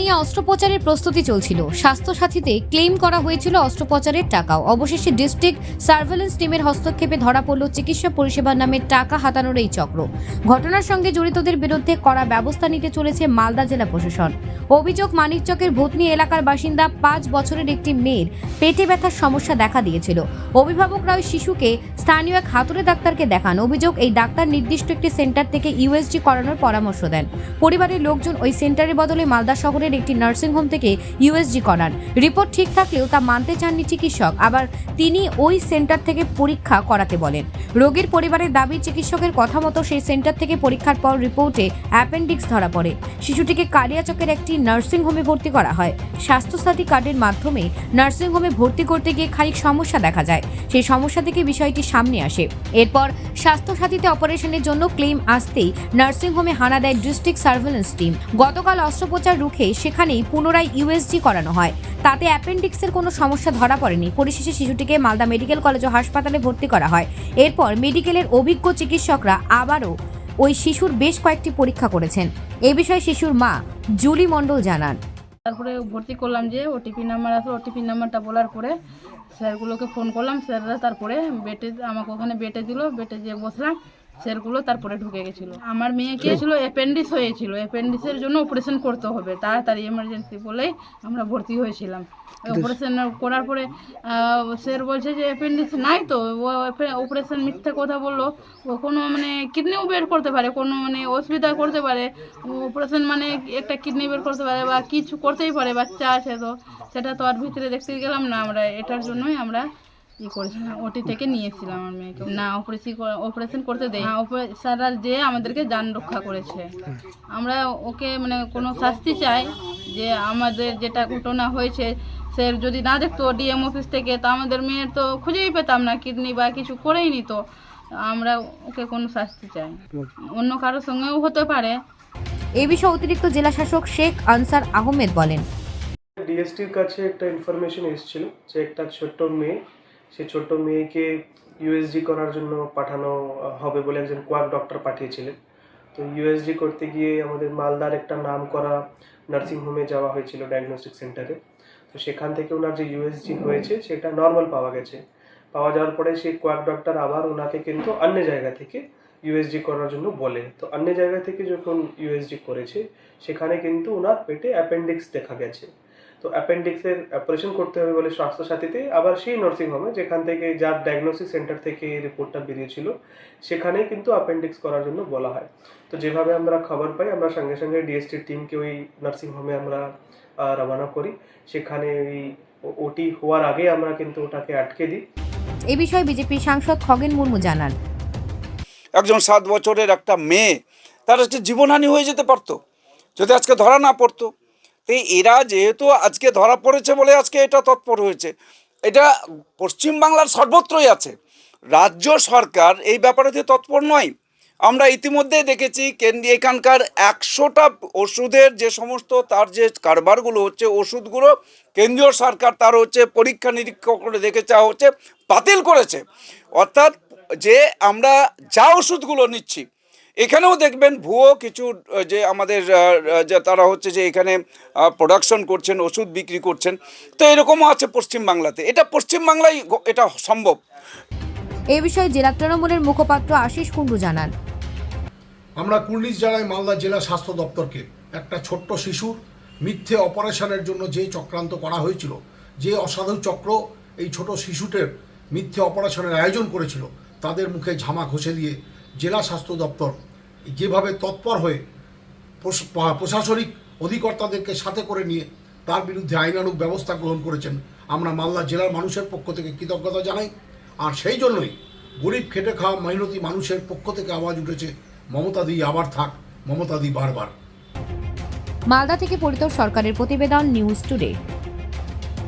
নিয়ে অস্ত্রোপচারের প্রস্তুতি চলছিল। স্বাস্থ্যসাথীতে ক্লেম করা হয়েছিল অস্ত্রোপচারের টাকাও। অবশেষে ডিস্ট্রিক্ট সার্ভেলেন্স টিমের হস্তক্ষেপে ধরা পড়ল চিকিৎসা পরিষেবার নামে টাকা হাতানোর এই চক্র। ঘটনার সঙ্গে জড়িতদের বিরুদ্ধে কড়া ব্যবস্থা নিতে চলেছে মালদা জেলা প্রশাসন। অভিযোগ, মানিকচকের ভূতনি এলাকার বাসিন্দা পাঁচ বছরের একটি মেয়ের পেটে ব্যথার সমস্যা দেখা দিয়েছিল। অভিভাবকরা ওই শিশুকে স্থানীয় এক হাতুড়ে ডাক্তারকে দেখান। অভিযোগ, এই ডাক্তার নির্দিষ্ট একটি সেন্টার থেকে ইউএসজি করানোর পরামর্শ দেন। পরিবারের লোকজন ওই সেন্টারের বদলে মালদা শহরের একটি নার্সিংহোম থেকে ইউএসজি করান। রিপোর্ট ঠিক থাকলেও তা মানতে চাননি চিকিৎসক, আবার তিনি ওই সেন্টার থেকে পরীক্ষা করাতে বলেন। রোগীর পরিবারের দাবি, চিকিৎসকের কথা মতো সেই সেন্টার থেকে পরীক্ষার পর রিপোর্টে অ্যাপেন্ডিক্স ধরা পড়ে। শিশুটিকে কালিয়াচকের একটি নার্সিংহোমে ভর্তি করা হয়। স্বাস্থ্যসাথী কার্ডের মাধ্যমে নার্সিংহোমে ভর্তি করতে গিয়ে খানিক সমস্যা দেখা যায়। সেই সমস্যা থেকে বিষয়টি সামনে আসে। এরপর স্বাস্থ্যসাথীতে অপারেশনের জন্য ক্লেম আসতেই নার্সিংহোমে হানা দেয় ডিস্ট্রিক্ট সার্ভেলেন্স টিম। গতকাল অস্ত্রোপচার রুখে সেখানেই পুনরায় ইউএসজি করানো হয়। তাতে অ্যাপেন্ডিক্সের কোনো সমস্যা ধরা পড়েনি। পরিশেষে শিশুটিকে মালদা মেডিকেল কলেজ ও হাসপাতালে ভর্তি করা হয়। এরপর মেডিকেলের অভিজ্ঞ চিকিৎসকরা আবারও ওই শিশুর বেশ কয়েকটি পরীক্ষা করেছেন। এ বিষয়ে শিশুর মা জুলি মণ্ডল জানান। তারপরে ভর্তি করলাম যে ওটিপি নাম্বার আসলো ওটিপি নাম্বারটা বলার পরে স্যারগুলোকে ফোন করলাম স্যাররা তারপরে বেটে আমাকে ওখানে বেটে দিল বেটে যেয়ে বসলাম। স্যারগুলো তারপরে ঢুকে গেছিল। আমার মেয়েকে ছিল অ্যাপেন্ডিক্স হয়েছিল। অ্যাপেন্ডিক্সের জন্য অপারেশন করতে হবে। তাড়াতাড়ি এমার্জেন্সি বলেই আমরা ভর্তি হয়েছিলাম। অপারেশন করার পরে স্যার বলছে যে অ্যাপেন্ডিক্স নাই তো। ও অপারেশন মিথ্যে কথা বলল। ও কোনো মানে কিডনিও বের করতে পারে কোনো মানে অসুবিধা করতে পারে। অপারেশন মানে একটা কিডনি বের করতে পারে বা কিছু করতেই পারে বাচ্চা আছে তো। সেটা তো আর ভিতরে দেখতে গেলাম না আমরা। এটার জন্যই আমরা ই করেছিলাম ওটি থেকে নিয়েছিলাম আমার মেয়েকে না অপারেশন অপারেশন করতে দেয় না স্যাররা যে আমাদেরকে যান রক্ষা করেছে। আমরা ওকে মানে কোনো শাস্তি চাই যে আমাদের যেটা ঘটনা হয়েছে সে যদি না দেখতো ডিএম অফিস থেকে তা আমাদের মেয়ের তো খুঁজেই পেতাম না কিডনি বা কিছু করেই নিত আমরা ওকে কোনো শাস্তি চাই অন্য কারোর সঙ্গেও হতে পারে। এ বিষয়ে অতিরিক্ত জেলা শাসক শেখ আনসার আহমেদ বলেন। ডিএসটির কাছে একটা ইনফরমেশন এসেছিল যে একটা ছোট্ট মেয়ে সেই ছোট্ট মেয়েকে ইউএসজি করার জন্য পাঠানো হবে বলে একজন কোয়াক ডক্টর পাঠিয়েছিলেন। তো ইউএসজি করতে গিয়ে আমাদের মালদার একটা নাম করা নার্সিংহোমে যাওয়া হয়েছিল ডায়াগনস্টিক সেন্টারে তো সেখান থেকে ওনার যে ইউএসজি হয়েছে, সেটা নর্মাল পাওয়া গেছে। পাওয়া যাওয়ার পরে সেই কোয়াক ডক্টর আবার ওনাকে কিন্তু অন্য জায়গা থেকে ইউএসজি করার জন্য বলে। তো অন্য জায়গা থেকে যখন ইউএসজি করেছে, সেখানে কিন্তু ওনার পেটে অ্যাপেন্ডিক্স দেখা গেছে। তো অ্যাপেন্ডিক্সের অপারেশন করতে হবে বলে স্বাস্থ্যসাথীতে আবার সেই নার্সিংহোমে যেখান থেকে যার ডায়াগনোসিস সেন্টার থেকে রিপোর্টটা বেরিয়েছিল সেখানেই কিন্তু অ্যাপেন্ডিক্স করার জন্য বলা হয়। তো যেভাবে আমরা খবর পাই আমরা সঙ্গে সঙ্গে ডিএসটির টিমকে ওই নার্সিংহোমে আমরা রওনা করি। সেখানে ওই ওটি হওয়ার আগে আমরা কিন্তু ওটাকে আটকে দিই। এ বিষয়ে বিজেপি সাংসদ খগেন মুর্মু জানান। একজন সাত বছরের একটা মেয়ে তার হচ্ছে জীবনহানি হয়ে যেতে পারতো। যদি আজকে ধরা না পড়তো তো এরা যেহেতু আজকে ধরা পড়েছে বলে আজকে এটা তৎপর হয়েছে। এটা পশ্চিমবাংলার সর্বত্রই আছে। রাজ্য সরকার এই ব্যাপারেতে তৎপর নয়। আমরা ইতিমধ্যেই দেখেছি কেন্দ্রীয় এখানকার একশোটা ওষুধের যে সমস্ত তার যে কারবারগুলো হচ্ছে, ওষুধগুলো কেন্দ্রীয় সরকার তার হচ্ছে পরীক্ষা নিরীক্ষা করে দেখেছে আর হচ্ছে, বাতিল করেছে। অর্থাৎ যে আমরা যা ওষুধগুলো নিচ্ছি এখানেও দেখবেন ভুয়ো কিছু যে আমাদের যে তারা হচ্ছে যে এখানে প্রোডাকশন করছেন ওষুধ বিক্রি করছেন তো এরকমও আছে পশ্চিমবাংলাতে। এটা পশ্চিমবাংলায় গ- এটা সম্ভব। এ বিষয়ে জেলা তৃণমূলের মুখপাত্র আশিস কুণ্ডু জানান। আমরা কুর্নিশ জানাই মালদা জেলা স্বাস্থ্য দপ্তরকে একটা ছোট্ট শিশুর মিথ্যে অপারেশনের জন্য যে চক্রান্ত করা হয়েছিল যে অসাধু চক্র এই ছোট শিশুটির মিথ্যে অপারেশনের আয়োজন করেছিল তাদের মুখে ঝামা ঘষে দিয়ে জেলা স্বাস্থ্য দপ্তর যেভাবে তৎপর হয়ে প্রশাসনিক অধিকর্তাদেরকে সাথে করে নিয়ে তার বিরুদ্ধে আইনানুগ ব্যবস্থা গ্রহণ করেছেন, আমরা মালদা জেলার মানুষের পক্ষ থেকে কৃতজ্ঞতা জানাই। আর সেই জন্যই গরিব খেটে খাওয়া মেহনতি মানুষের পক্ষ থেকে আওয়াজ উঠেছে মমতা দি আবার থাক মমতা দি বারবার। মালদা থেকে পরিতোষ সরকারের প্রতিবেদন নিউজ টুডে।